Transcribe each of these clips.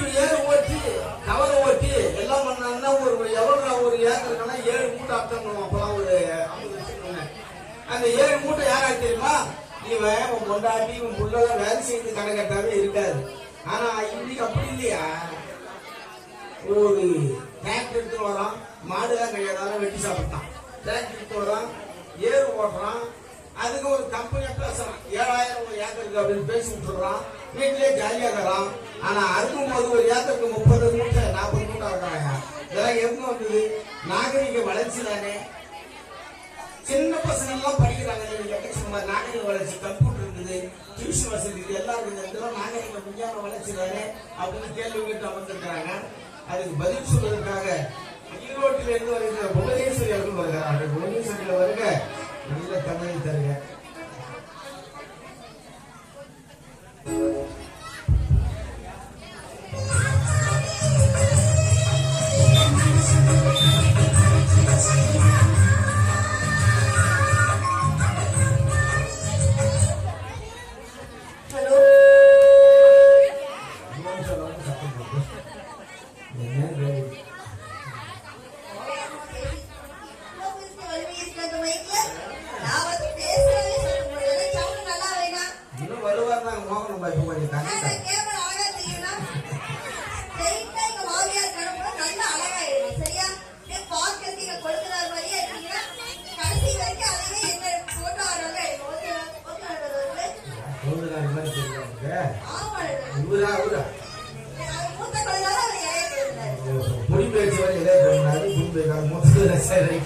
ஓட்டி ஏறு ஓட்டி கவர் ஓட்டி எல்லாம் பண்ணாங்கன்னா ஒரு எவ்வளோ ஒரு ஏக்கருக்குன்னா ஏழு மூட்டை அர்த்தம் பண்ணுவோம். அப்போலாம் ஒரு ஐம்பது வருஷம் அந்த ஏழு மூட்டை யாராக தெரியுமா? இவன் உன் பொண்டாட்டி உன் புள்ளெல்லாம் வேலை செய்து கடை கட்டாவே இருக்காது. ஆனா இன்னைக்கு அப்படி இல்லையா? ஒரு டிராக்டர் எடுத்து வரான். மாடுலாம் கிடையாதாலும் வெட்டி சாப்பிட்டான். டிராக்டர் எடுத்து வரான். ஏறு ஓடுறான் அதுக்கு ஒரு கம்பெனியா பேசுறான் ஏழாயிரம் ஒரு ஏக்கருக்கு அப்படின்னு பேசி விட்டுறான் வீட்டிலே ஜாலியாக இருக்கிறான். ஆனா அறுக்கும் போது ஒரு ஏக்கருக்கு முப்பது மூட்டை நாற்பது மூட்டை இருக்கிறாங்க இதெல்லாம் எங்க வந்தது? நாகரிக வளர்ச்சி தானே. சின்ன பசங்க எல்லாம் படிக்கிறாங்க. நீங்க சும்மா நாகரிக வளர்ச்சி கம்ப்யூட்டர் இருக்குது டியூஷன் வசதி இருக்குது எல்லாம் இருக்குது. இதெல்லாம் நாகரிக விஞ்ஞான வளர்ச்சி தானே அப்படின்னு கேள்வி கேட்டு அமர்ந்திருக்கிறாங்க. அதுக்கு பதில் சொல்வதற்காக ஈரோட்டில் இருந்து வருகிற புவனேஸ்வரி அவர்கள் வருகிறார்கள் புவனேஸ்வரியில் வருகிற करना इधर है। பண்ணி தாங்க பொடி பேச்சு வரை பேக்கான மொத்தத்தில் சரி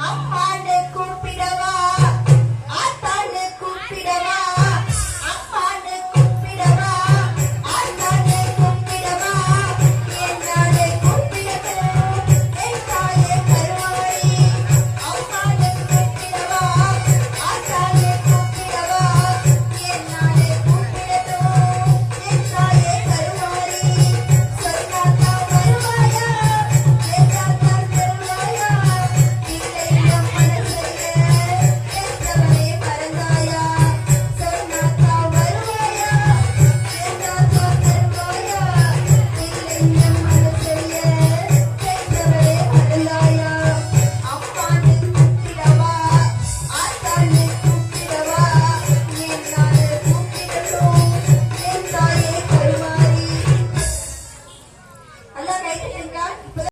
I'm fine.